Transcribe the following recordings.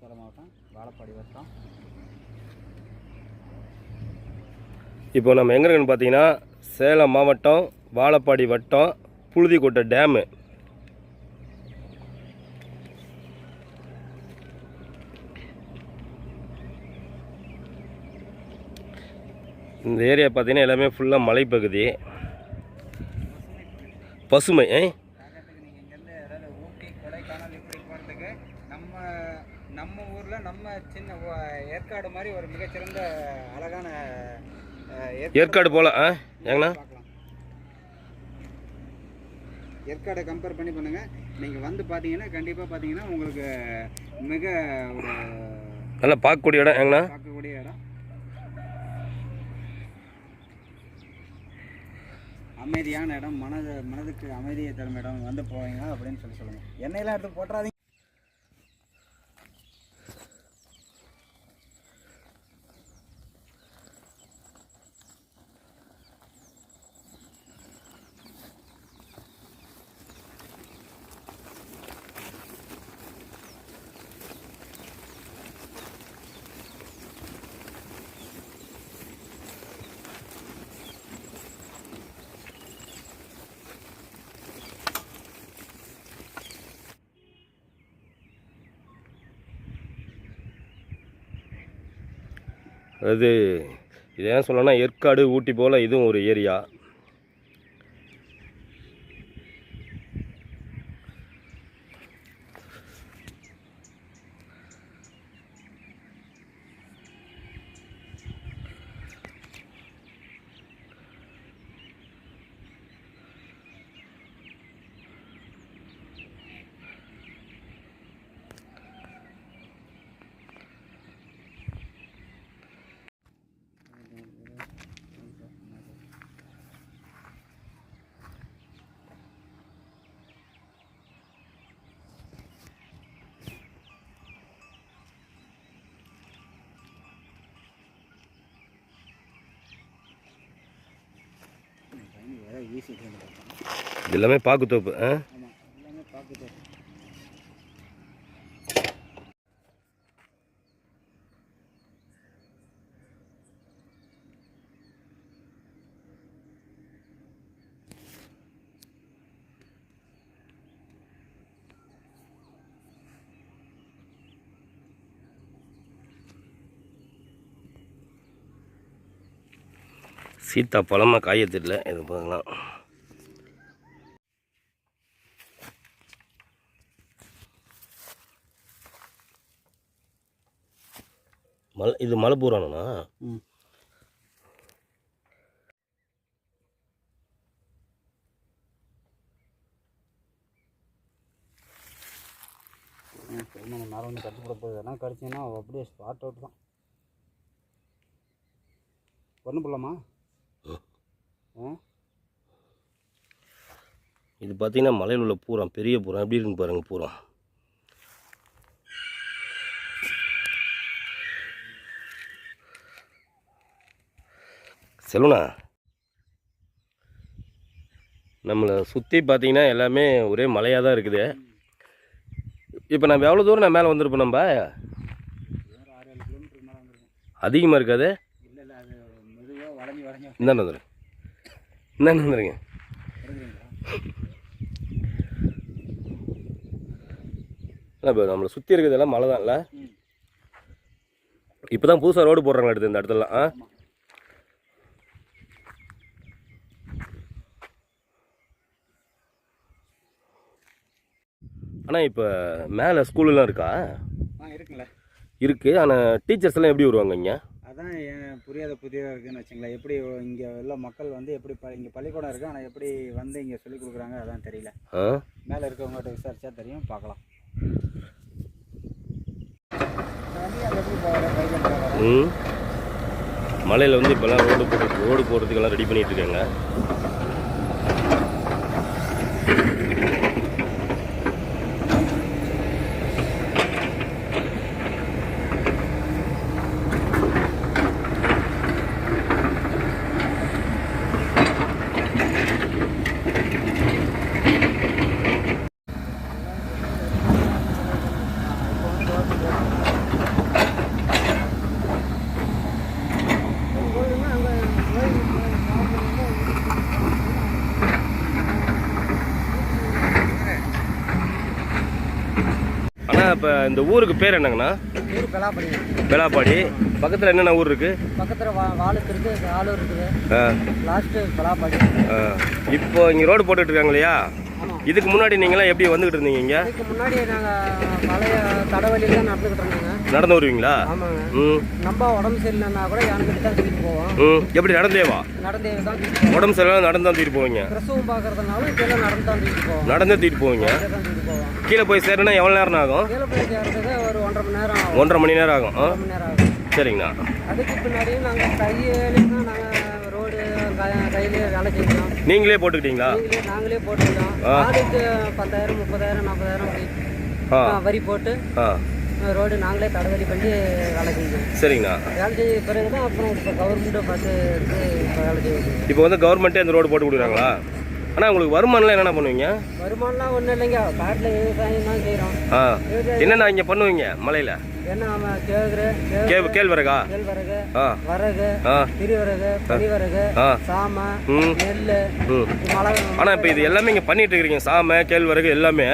சேலம் மாவட்டம் வாழப்பாடி வட்டம். இப்போ நம்ம எங்கே இருக்குன்னு பார்த்தீங்கன்னா சேலம் மாவட்டம் வாழப்பாடி வட்டம் புழுதிக்கோட்டை டேமு. இந்த ஏரியா பார்த்தீங்கன்னா எல்லாமே ஃபுல்லாக மலைப்பகுதி. பசுமை ஏ பார்க்கறதுக்கு நீங்கள் இங்கேருந்து அதாவது ஊட்டி கொடைக்கானல் இப்படி போகிறதுக்கு நம்ம நம்ம சின்ன ஏற்காடு மாதிரி ஒரு மிகச்சிறந்த அழகான ஏற்காடு ஆ? ஏங்கண்ணா ஏற்காடை கம்பேர் பண்ணி பண்ணுங்க. நீங்கள் வந்து பார்த்தீங்கன்னா கண்டிப்பாக பார்த்தீங்கன்னா உங்களுக்கு மிக ஒரு நல்லா பார்க்கக்கூடிய இடம் ஏங்கண்ணா பார்க்கக்கூடிய இடம். அமைதியான இடம் மனது மனதுக்கு அமைதியை தரும் இடம் வந்து போவீங்க அப்படின்னு சொல்லி சொல்லுங்க. எண்ணெயெல்லாம் எடுத்து போட்டுறாதீங்க. அது இது ஏன் சொல்லணும்னா ஏற்காடு ஊட்டி போல் இதுவும் ஒரு ஏரியா. ஈஸி இது எல்லாமே பாக்குத்தோப்பு ஆ? சீத்தா பழமாக காய தெரியல இது பார்க்கலாம் மலை இது மலை பூரானா ம் நம்ம மேலே வந்து கட்டி போட போகுது. எதனா கடிச்சிங்கன்னா அப்படியே ஸ்பாட் அவுட் தான். ஒன்றும் போடலாமா ஆ. இது பார்த்தீங்கன்னா மலையில் உள்ள பூரம் பெரிய பூரம். எப்படி இருக்குன்னு பாருங்க பூரம். செல்லுண்ணா. நம்மளை சுற்றி பார்த்தீங்கன்னா எல்லாமே ஒரே மலையாக தான் இருக்குது. இப்போ நம்ம எவ்வளோ தூரம் நான் மேலே வந்திருப்போம் நம்ம? அதிகமாக இருக்காது? இல்லை இல்லை அது இந்தாண்டு வந்துடுங்க இந்தாண்டு வந்துடுங்க இல்லை இப்போ நம்மளை சுற்றி இருக்கிறதெல்லாம் மழை தான் இல்லை இப்போ தான் புதுசாக ரோடு போடுறாங்க அடுத்து இந்த இடத்துலலாம். ஆ? ஆனால் இப்போ மேலே ஸ்கூலெலாம் இருக்கா? ஆ இருக்குங்களே. இருக்குது ஆனால் டீச்சர்ஸ் எல்லாம் எப்படி வருவாங்க இங்கே? அதான் ஏன் புரியாத புதிதாக இருக்குன்னு வச்சுங்களேன். எப்படி இங்கே உள்ள மக்கள் வந்து எப்படி ப இங்கே பள்ளிக்கூடம் இருக்குது ஆனால் எப்படி வந்து இங்கே சொல்லிக் கொடுக்குறாங்க அதான் தெரியல. ஆ? மேலே இருக்கவங்ககிட்ட விசாரிச்சா தெரியும். பார்க்கலாம். ம். மலையில் வந்து இப்போல்லாம் ரோடு போடுறது ரோடு போடுறதுக்கெல்லாம் ரெடி பண்ணிட்டு இப்போ இந்த ஊருக்கு பேர் என்னங்கண்ணா? ஊர் பெலாப்படி. வேளாப்பாடி பக்கத்தில் என்னென்ன ஊர் இருக்குது பக்கத்தில் வா வாழுக்கு இருக்குது ஆலூர் இருக்குது. லாஸ்ட்டு பெலாப்படி. இப்போ இங்கே ரோடு போட்டுட்டு இருக்காங்க இல்லையா? இதுக்கு முன்னாடி நீங்களாம் எப்படி வந்துக்கிட்டு இருந்தீங்க இங்கே? இதுக்கு முன்னாடி நாங்கள் பழைய தடவழியில் தான் நடந்துக்கிட்டு இருந்தோங்க. நடந்து வருவீங்களா? ஆமாங்க. ம். நம்ம உடம்பு சரியில்லைன்னா கூட யான்கிட்ட தான் தூக்கிட்டு போவோம். ம். எப்படி நடந்தேவா? நடந்தே தான் உடம்பு சரியில்லை நடந்து தான் தூக்கிட்டு போவீங்க. பிரசவம் பார்க்கறதுனாலும் இதெல்லாம் நடந்து தான் தூக்கிட்டு போவோம். நடந்தே தூக்கிட்டு போவீங்க. கீழே போய் சேரணும்னா எவ்வளோ நேரம் ஆகும்? கீழே போய் சேர்றதுக்கு ஒரு ஒன்றரை மணி நேரம் ஒன்றரை மணி நேரம் ஆகும். சரிங்கண்ணா. அதுக்கு பின்னாடி நாங்கள் ரோடு வேலை நீங்களே போட்டுக்கிட்டீங்களா? நீங்களே நாங்களே போட்டுக்கிட்டோம். ஆளுக்கு பத்தாயிரம் முப்பதாயிரம் நாற்பதாயிரம் அப்படி வரி போட்டு ரோடு நாங்களே தடவலி பண்ணி வேலை செஞ்சோம். சரிங்கண்ணா. வேலை செஞ்ச பிறகு தான் அப்புறம் இப்போ கவர்மெண்ட்டை பார்த்து எடுத்து இப்போ வேலை செய்யுது இப்போ வந்து கவர்மெண்ட்டே அந்த ரோடு போட்டு கொடுக்குறாங்களா? ஆனால் உங்களுக்கு வருமானம்லாம் என்னென்ன பண்ணுவீங்க? வருமானம்லாம் ஒன்றும் இல்லைங்க. காட்டில் விவசாயம் தான் செய்கிறோம் ஆ. என்னென்ன இங்கே பண்ணுவீங்க மலையில்? என்ன நம்ம கேவுரு கே கேழ்வரகா? கேழ்வரகு ஆ. வரகு திருவரகு பனிவரகு சாமை ம். நெல் ஆனால் இப்போ இது எல்லாமே இங்கே பண்ணிட்டு இருக்கிறீங்க சாமை கேழ்வரகு எல்லாமே.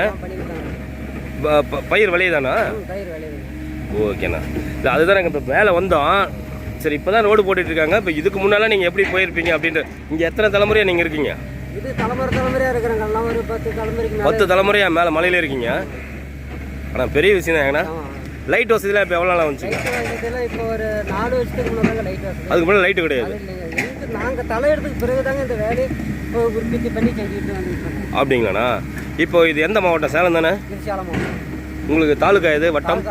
பயிர் விளையுதானா பயிர் விளையுது ஓகேண்ணா. இல்லை அதுதான் நாங்கள் இப்போ மேலே வந்தோம். சரி இப்போ தான் ரோடு போட்டுட்டு இருக்காங்க. இப்போ இதுக்கு முன்னாலாம் நீங்கள் எப்படி போயிருப்பீங்க அப்படின்ற இங்கே எத்தனை தலைமுறையாக நீங்கள் இருக்கீங்க? இது தலைமுறை தலைமுறையாக இருக்கிறாங்க. எல்லாம் ஒரு பத்து தலைமுறைக்கு பத்து தலைமுறையாக மேலே மலையில இருக்கீங்க? ஆனால் பெரிய விஷயம் தான் ஏங்கண்ணா லைட் வசதிலாம் இப்போ எவ்வளோ நாள் வந்துச்சு? இப்போ ஒரு நாலு வருஷத்துக்கு முன்னாடி லைட் வசதி. அதுக்கு முன்னாடி லைட்டு கிடையாது. நாங்கள் தலையெடுத்துக்கு பிறகு தாங்க இந்த வேலையை உற்பத்தி பண்ணி செஞ்சுட்டு வந்துருக்கோம் அப்படிங்களாண்ணா? இப்போ இது எந்த மாவட்டம்? சேலம் தானே? திருச்சாலம் உங்களுக்கு தாலுக்கா இது வட்டம்?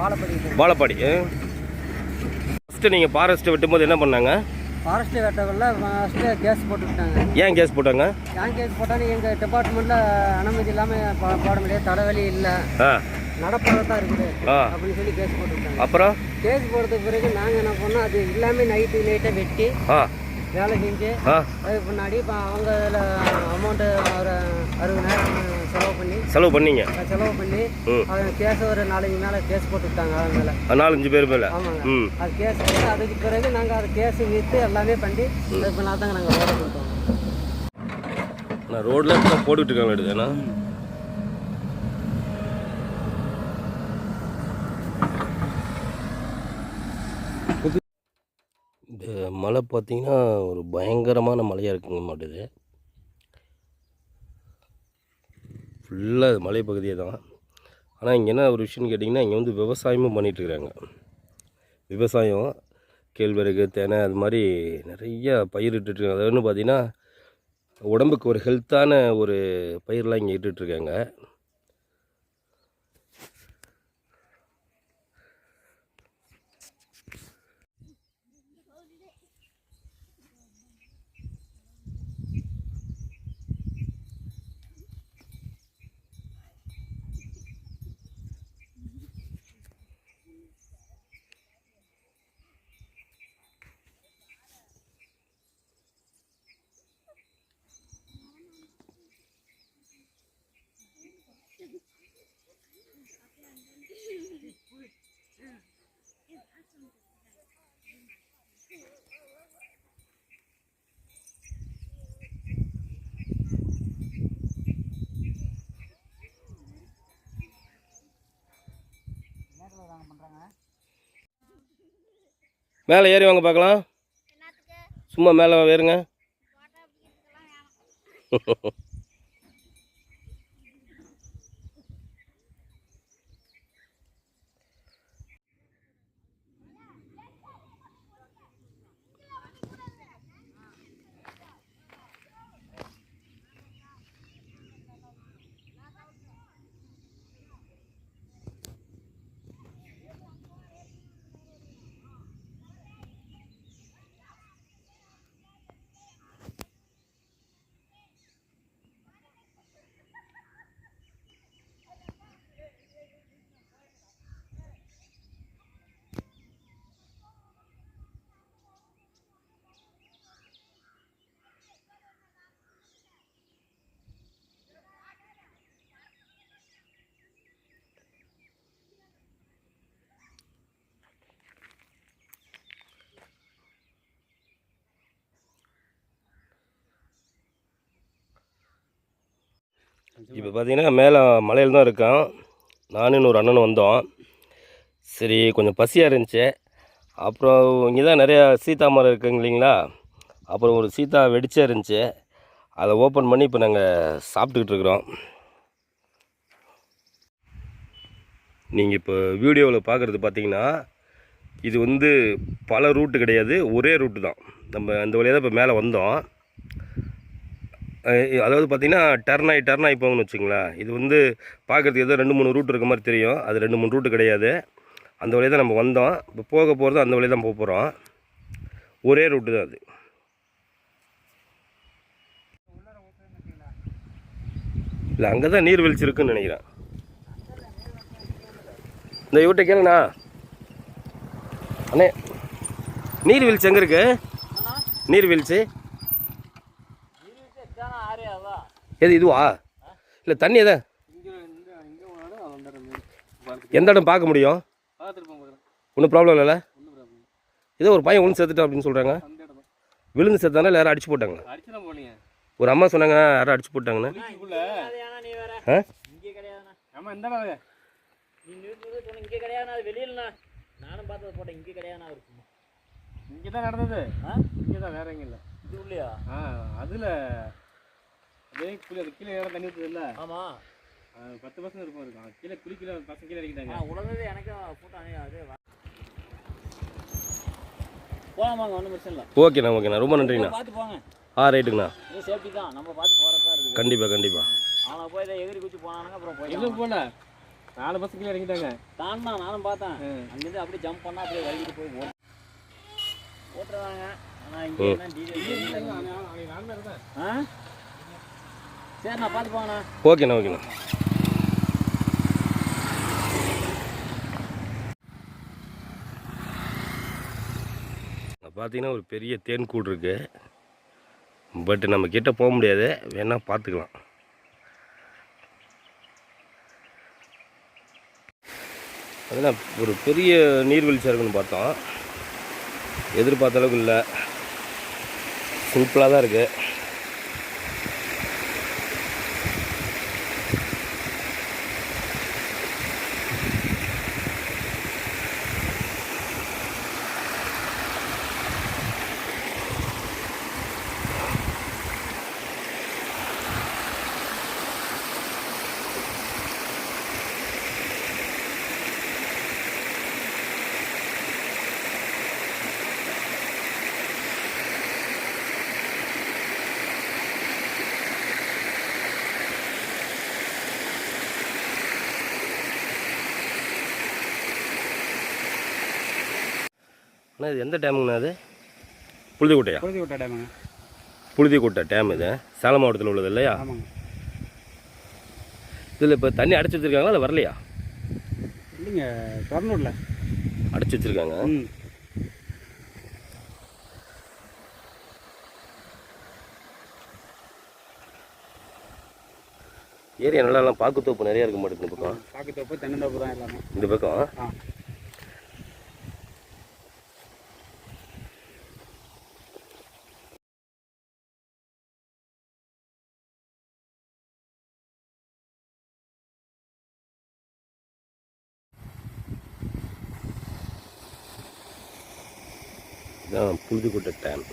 வாழைப்படி வாழப்பாடி. ஃபஸ்ட்டு நீங்கள் ஃபாரஸ்ட்டை வெட்டும்போது என்ன பண்ணாங்க? ஃபாரஸ்ட் வெட்டக்குள்ள ஃபஸ்ட்டு கேஸ் போட்டுக்கிட்டாங்க. ஏன் கேஸ் போட்டாங்க? ஏன் கேஸ் போட்டாலும் எங்கள் டிபார்ட்மெண்ட்டில் அனுமதி இல்லாமல் போட முடியாது. தடவழி இல்லை. நடப்பதாக தான் இருக்குது. அப்படின்னு சொல்லி கேஸ் போட்டுக்கிட்டாங்க. அப்புறம்? கேஸ் போட்டதுக்கு பிறகு நாங்கள் என்ன பண்ணோம்? அது எல்லாமே நைட்டு நைட்டை வெட்டி வேலை செஞ்சு அதுக்கு முன்னாடி இப்போ அவங்க இதில் அமௌண்ட்டு ஒரு அறுபதாயிரம் செலவு பண்ணி செலவு பண்ணீங்க? செலவு பண்ணி அவங்க கேஸ் ஒரு நாலஞ்சு மேலே கேஸ் போட்டுக்கிட்டாங்க அவங்க மேலே. நாலஞ்சு பேர் மேலே. ஆமாங்க. அது கேஸ் போட்டு அதுக்கு பிறகு நாங்கள் அது கேஸ் விற்று எல்லாமே பண்ணி அது பண்ணா தாங்க நாங்கள் கொடுத்தோம். நான் ரோட்டில் இப்போ போட்டுக்கிட்டு இருக்காங்க எடுத்துண்ணா இந்த மலை பார்த்திங்கன்னா ஒரு பயங்கரமான மலையாக இருக்குங்க மாட்டுது. ஃபுல்லாக மலைப்பகுதியே தான். ஆனால் இங்கே என்ன ஒரு விஷயம்னு கேட்டிங்கன்னா இங்கே வந்து விவசாயமும் பண்ணிகிட்ருக்குறாங்க விவசாயம் கேழ்வரகு தெனை அது மாதிரி நிறையா பயிரிட்டுருக்காங்க அது வந்து பார்த்திங்கன்னா உடம்புக்கு ஒரு ஹெல்த்தான ஒரு பயிரெலாம் இங்கே இட்டுட்ருக்காங்க மேலே ஏறி வாங்க பார்க்கலாம். சும்மா மேலே ஏறுங்க. இப்போ பார்த்தீங்கன்னா மேலே மலையில் தான் இருக்கான். நானும் இன்னொரு அண்ணனும் வந்தோம். சரி கொஞ்சம் பசியாக இருந்துச்சு. அப்புறம் இங்கே தான் நிறையா சீதா மரம் இருக்குங்க இல்லைங்களா? அப்புறம் ஒரு சீதா வெடிச்சா இருந்துச்சு. அதை ஓப்பன் பண்ணி இப்போ நாங்கள் சாப்பிட்டுக்கிட்டு இருக்கிறோம். நீங்கள் இப்போ வீடியோவில் பார்க்குறது பார்த்தீங்கன்னா இது வந்து பல ரூட்டு கிடையாது. ஒரே ரூட்டு தான். நம்ம அந்த வழியாக தான் இப்போ மேலே வந்தோம். அதாவது பார்த்தீங்கன்னா டர்ன் ஆகி டர்ன் ஆகி போகணும்னு வச்சுங்களேன் இது வந்து பார்க்குறதுக்கு ஏதோ ரெண்டு மூணு ரூட் இருக்க மாதிரி தெரியும். அது ரெண்டு மூணு ரூட்டு கிடையாது. அந்த வழியாக தான் நம்ம வந்தோம். இப்போ போக போகிறது அந்த வழியாக தான் போக போகிறோம் ஒரே ரூட்டு தான் அது. இல்லை அங்கே தான் நீர்வீழ்ச்சி இருக்குன்னு நினைக்கிறேன். இந்த இவர்கிட்ட கேளுண்ணா அண்ணே நீர்வீழ்ச்சி எங்கே இருக்கு? நீர்வீழ்ச்சி எது இதுவா? இல்லை தண்ணி எதா? எந்த இடம் பார்க்க முடியும்? ஒன்றும் ப்ராப்ளம் இல்லைல்ல? ஏதோ ஒரு பையன் ஒன்று சேர்த்துட்டான் அப்படின்னு சொல்கிறாங்க விழுந்து சேர்த்தானா இல்லை யாரும் அடிச்சு போனீங்க ஒரு அம்மா சொன்னாங்க யாரும் அடிச்சு போட்டாங்கன்னு. இங்கே தான் நடந்தது. ஆ இங்கே தான் வேற எங்க இல்லை. இது உள்ளையா ஆ அதில். அதே குளி அது கீழே இடம் தண்ணி ஊற்றுது இல்லை ஆமா பத்து பசங்க இருக்கும் இருக்கும் கீழே குளிக்கல பசங்க கீழே இறங்கிட்டாங்க ஆ உலகது எனக்கும் ஃபோட்டோ அனு அது வா- போலாமாங்க ஒன்றும் பிரச்சனை இல்லை ஓகேண்ணா ஓகேண்ணா ரொம்ப நன்றிண்ணா பார்த்து போங்க ஆ ரைட்டுங்கண்ணா இது சேஃப்டி தான் நம்ம பார்த்து இருக்குது கண்டிப்பாக கண்டிப்பாக அவனை போய் இதை எகிரி குச்சி போனானுங்க அப்புறம் போய் போல நாலு பசங்க கீழே இறங்கிட்டாங்க தான் தான் நானும் பார்த்தேன். அங்கேருந்து அப்படியே ஜம்ப் பண்ணா அப்படியே வலிக்கிட்டு போய் ஓட்டுறாங்க ஆனால் இங்கே என்ன தான் ஆ சரி பார்த்து போங்கண்ணா. ஓகேண்ணா ஓகேண்ணா. பார்த்தீங்கன்னா ஒரு பெரிய தேன் கூடு இருக்கு. பட் நம்ம கிட்ட போக முடியாது. வேணா பார்த்துக்கலாம். அதெல்லாம் ஒரு பெரிய நீர்வீழ்ச்சியாக இருக்குன்னு பார்த்தோம். எதிர்பார்த்த அளவுக்கு இல்லை. சிம்பிளாக தான் இருக்குது அண்ணா இது எந்த டேமுங்கண்ணா அது புழுதிக்கோட்டையா? விட்ட டேமுங்க. புழுதிக்கோட்டை டேம் இது. சேலம் மாவட்டத்தில் உள்ளது இல்லையா? ஆமாங்க. இதில் இப்போ தண்ணி அடைச்சி வச்சிருக்காங்களா இல்லை வரலையா? இல்லைங்க தொண்ணூறில் அடைச்சி வச்சிருக்காங்க. ஏரியா நல்லாலாம் பாக்குத்தோப்பு நிறையா இருக்க மாட்டேங்குது இந்த பக்கம். பாக்கத்தோப்பு தென்னந்தோப்பு தான் எல்லாமே. இந்த பக்கம்? ஆ இதான் புழுதிக்கோட்டை டேம்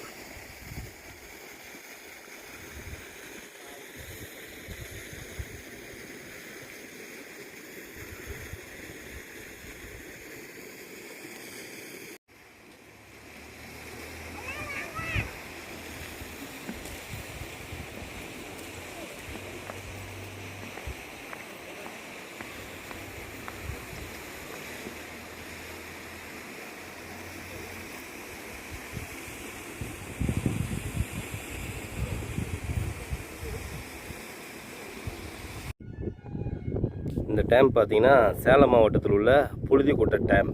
இந்த டேம் பார்த்தீங்கன்னா சேலம் மாவட்டத்தில் உள்ள புழுதிக்கோட்டை டேம்.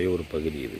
டேமனுடைய ஒரு பகுதி இது.